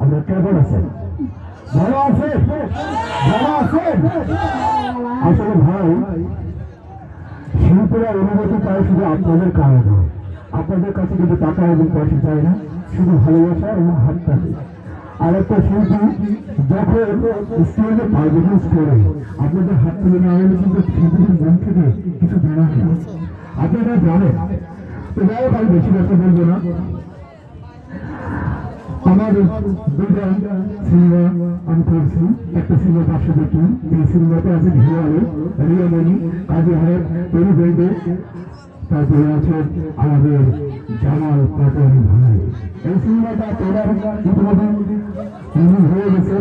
আপনার কেমন আছেন ভালো আছেন? ভালো আছেন? আসলে ভাই, শিল্পীরা অনুমতি পায় শুধু আপনাদের কারণে আপনাদের কাছে কিন্তু টাকা এবং পয়সা চায় না, শুধু ভালোবাসা এবং হাত থাকে আর একটা শিল্পী যখন স্টেজে পারফরমেন্স করে, আপনাদের হাত তুলে না হলে কিন্তু শিল্পীদের মন থেকে কিছু বেরোয় না আপনারা জানেন, তো যাই হোক, আমি বেশি কথা বলব না। আমার দুইটা সিনেমা আমি করছি একটা সিনেমা পাঁচশো দেখি এই সিনেমাতে আছে ভিওয়ালে রিয়ামণি কাজী হায়ের তরু বেঁধে তারপরে আছে আমাদের জামাল পাটোয়ারি ভাই এই সিনেমাটা তোলার ইতিমধ্যে রিলিজ হয়ে গেছে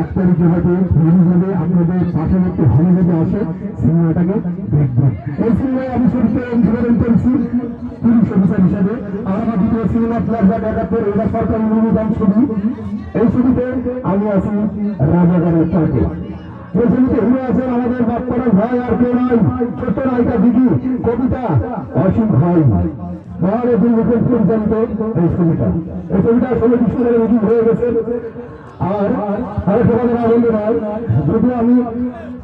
এক তারিখে হয়তো রিলিজ হবে আপনাদের পাশাপাশি হলে যদি আসে সিনেমাটাকে দেখবেন এই সিনেমায় আমি শুরুতে অংশগ্রহণ করেছি পুলিশ অফিসার হিসাবে আমার দ্বিতীয় সিনেমা প্লাজা ঢাকাতে এটা সরকারি অনুদান ছবি। এই ছবিতে আমি আছি রাজাগারের আছেন আমাদের বাপ্পারা ভাই আর কেউ নাই, ছোট্ট নায়িকা দিদি, কবিতা, অসীম ভাই। মহারে দুর্নীতির পরিচালিত এই ছবিটা। এই ছবিটা বিশ্বকালে রিলিজ হয়ে গেছে। আর বললে নয় আমি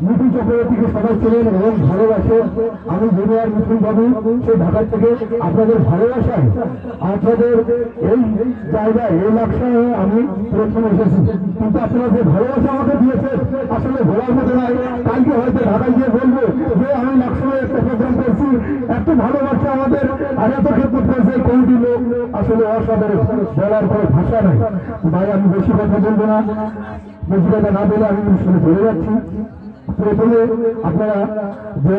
মিঠুন চক্রবর্তীকে সবাই এবং ভালোবাসে, আমি জুনিয়র বাবু সেই ঢাকার থেকে আপনাদের ভালোবাসায় আপনাদের এই জায়গায়, এই আমি এসেছি। কিন্তু আপনারা যে ভালোবাসা আমাকে দিয়েছে আসলে ভোলার মতো নয়। কালকে হয়তো ঢাকায় গিয়ে বলব যে আমি নকশায় একটা প্রোগ্রাম করছি, এত ভালোবাসা আমাদের, আর এত খেদমত করেছে কোনটি লোক। আসলে অসাধারণ, বলার কোনো ভাষা নাই। ভাই, আমি বেশি কথা বলব না। বেশি না বলে আমি শুনে চলে যাচ্ছি। প্রথমে আপনারা যে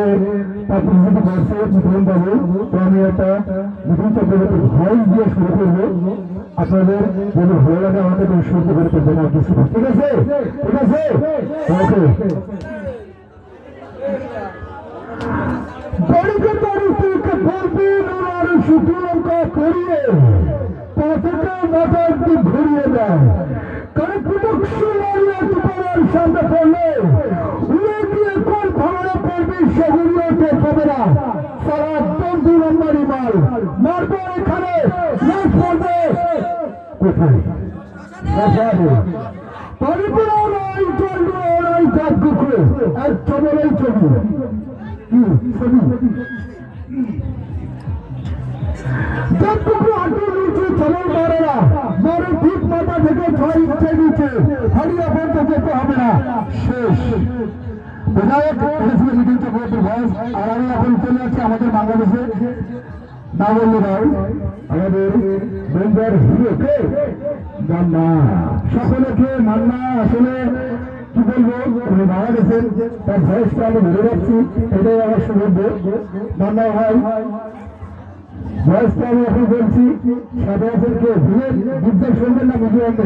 পাবলিসিটি করছে মিথুন বাবু তো আমি একটা ভয়েস দিয়ে শুরু করব। আপনাদের ভালো লাগে তুমি শুরু করে আর কিছু ঠিক আছে? ঠিক আছে? ওকে। বাড়িতে করিয়ে ঘুরিয়ে দেয় কারণ প্রদক্ষিণ মারিয়ে তোমার গিয়ে কোন ভাঙনে পড়বি সেগুলিও টের পাবে না? সারা একদম দু নম্বরই মাল মারবো এখানে লাশ পড়বে কোথায়? শ্মশানে নয় চলবে নয় কাজ কুকুরে এক চবলেই ছবি। কি ছবি যতটুকু হাঁটু নিচে চলন মারে না মারে ঠিক ইঞ্চে নিচে। হারিয়ে যেতে হবে না। শেষ। বিধায়ক চক্রবর্তীর ভয়েস আর আমি এখন চলে যাচ্ছি আমাদের বাংলাদেশে। না বললে নয়। আমাদের বেঙ্গল হিরো কে? মান্না। সকলকে মান্না, আসলে কি বলব? উনি মারা গেছেন তার ভয়েসটা আমি ধরে রাখছি। এটাই আমার সৌভাগ্য। মান্না ভাই ভয়েসটা আমি এখন বলছি সাদা কে বিদ্যাল শুনবেন না বুঝে আনবে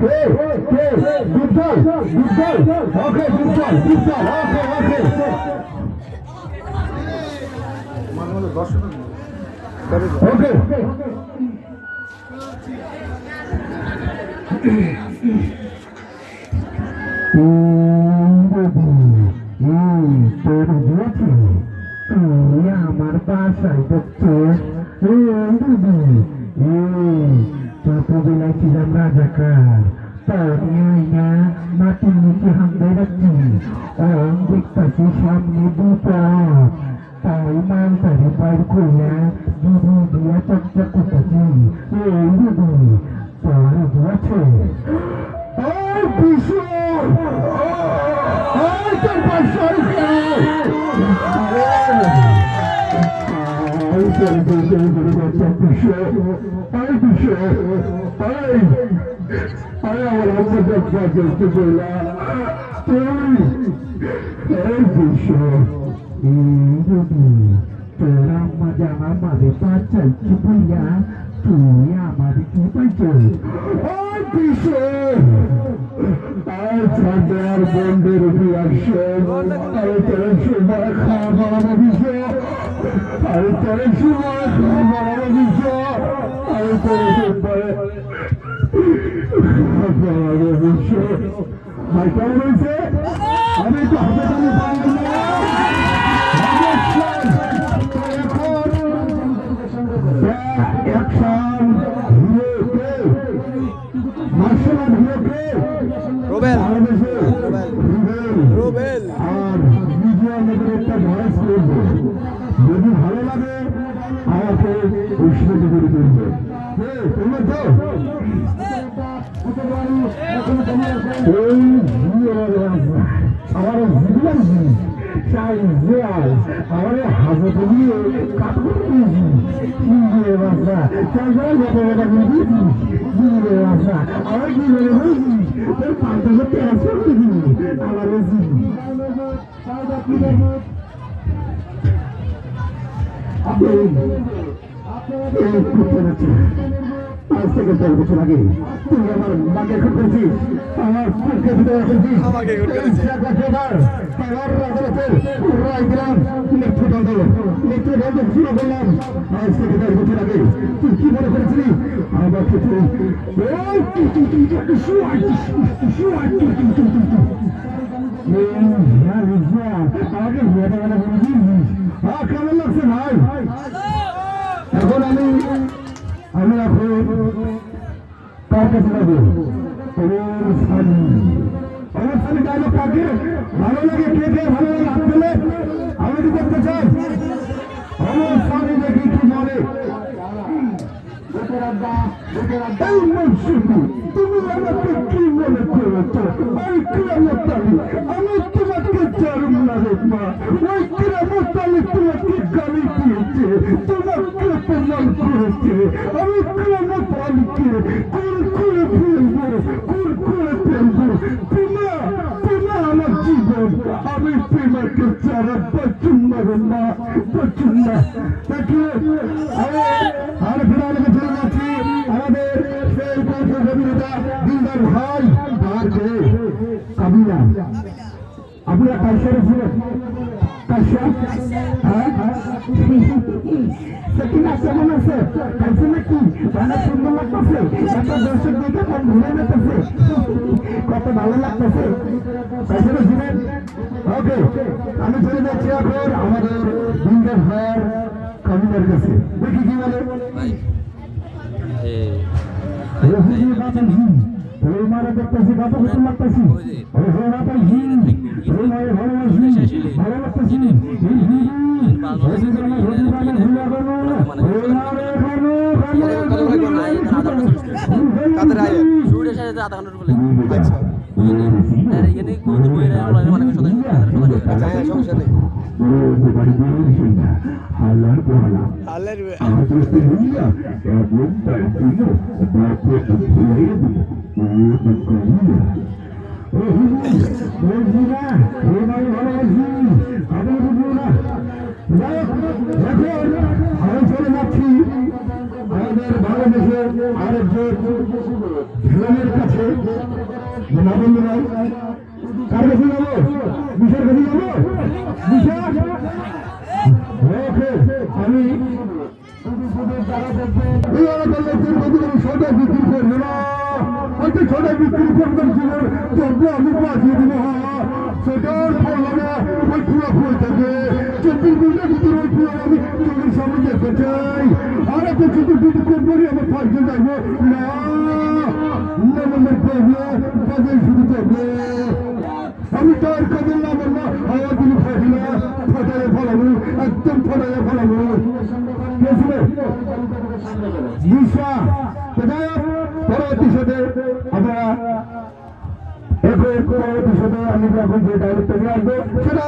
কে? কে? বিদ্যাল বিদ্যাল ওকে বিদ্যাল বিদ্যাল ওকে ওকে। ওকে। তোর দিয়েছি তুই আমার বাসায় দেখছিস ছোটবেলায় ছিলাম রাজাকার মাটির নিচে হামলে রাখছি অন দেখতেছি সামনে দুটা, তাই মালটারে বাইর কইয়া দিদি দিয়া চকচক করতেছি। এই দিদি তোর দিয়েছে। Que esto se la. Ay. Ay, pichón. তোরা মজা আমাদের পাচাই কি বইয়া তুই আমাদের কি পাইছো ওই পিছন আর ছাড়ার বন্ধের রিয়াকশন আর তোর সময় খাওয়া বাড়ানো বিষয় আমি পরে সময় পরামর্শ আমি রয়েছে তো হাতে পারি রুবেল। আর বিজয় নগরের একটা ভয়েস আমার জীবন চাই জিয়াল আমার দিয়েছি বাসা চাই যাই যেতে যেতে বুঝি দিয়ে বাসা আমার কি বলে বুঝি তোর পাল্টা করতে আসো বুঝি আমার বুঝি আপনি এই পারছি আজ থেকে দেড় বছর আগে তুই আমার মাকে খুন করেছিস আমার পুরকে ভিতরে রেখেছিস। পাওয়ার আদালতের রায় দিলাম মৃত্যুদণ্ড মৃত্যুদণ্ড শুরু আমাকে তুই আমাকে মেয়েটা হ্যাঁ কেমন লাগছে ভাই আমি কার কে কে কি করতে চাই আমার সানি দেখি কি বলে এই তুমি আমাকে কি মনে ওই কিরামতালি আমি তোমাকে চারুম না রে মা ওই কিরামতালি তোমাকে গালি দিয়েছে তোমাকে অপমান করেছে আমি কিরামতালিকে কুল করে ফেলব কুল করে ফেলব পিমা পিমা আমার জীবন আমি পিমাকে ছাড়া বাঁচুম না রে মা বাঁচুম না দেখে আমি আর ফিরালে চলে যাচ্ছি আমাদের সেই পথ অভিনেতা দিলদার ভাই আর কে কাবিলা আপনারা কালসারে ছিলেন হ্যাঁ সকিনা কেমন আছে কালসা নাকি অনেক সুন্দর লাগতেছে দর্শক দেখে ভুলে যেতেছে কত ভালো লাগতেছে কালসারে ছিলেন ওকে আমি চলে যাচ্ছি এখন আমাদের দিলদার ভাইয়ের কাবিলার কাছে। দেখি কি বলে। দেখতেছি কত কিছু লাগতেছি। ভালোবাসি আয়ে। আধা ঘণ্টার বলে আচ্ছা। হ্যাঁ আমাদের দুনিয়া এবং তার জন্য বাপে ভুলে দিল ও করিয়া ও বলছি না ও ভাই ভালোবাসি আমি বুঝব না এখন আমি চলে যাচ্ছি আমাদের বাংলাদেশে আরেকজন ভিলেনের কাছে নবন্দ রায় কার কাছে যাব বিশার কাছে যাব বিশাল ওকে আমি ছোটা বিক্রি করবে না বিক্রি করবেন তবু আমি পাঠিয়ে দিব সেটার ফল ওই পুরো থেকে চব্বিশ ঘণ্টার ভিতরে ওই পুরো আমি চোখের সামনে দেখতে চাই আর এত ছোট বিক্রি করব আমার পাঠিয়ে যাব না নবমের পড়বে কাজের শুরু করবে আমি তার কাজের না বলব হাওয়া দিলে ফাটিলা ফাটাইয়ে ফলাবো একদম ফাটাইয়ে ফলাবো গেছিলে কোথায় পরবর্তী আমি এখন যে ডাইরেক্টর আসব সেটা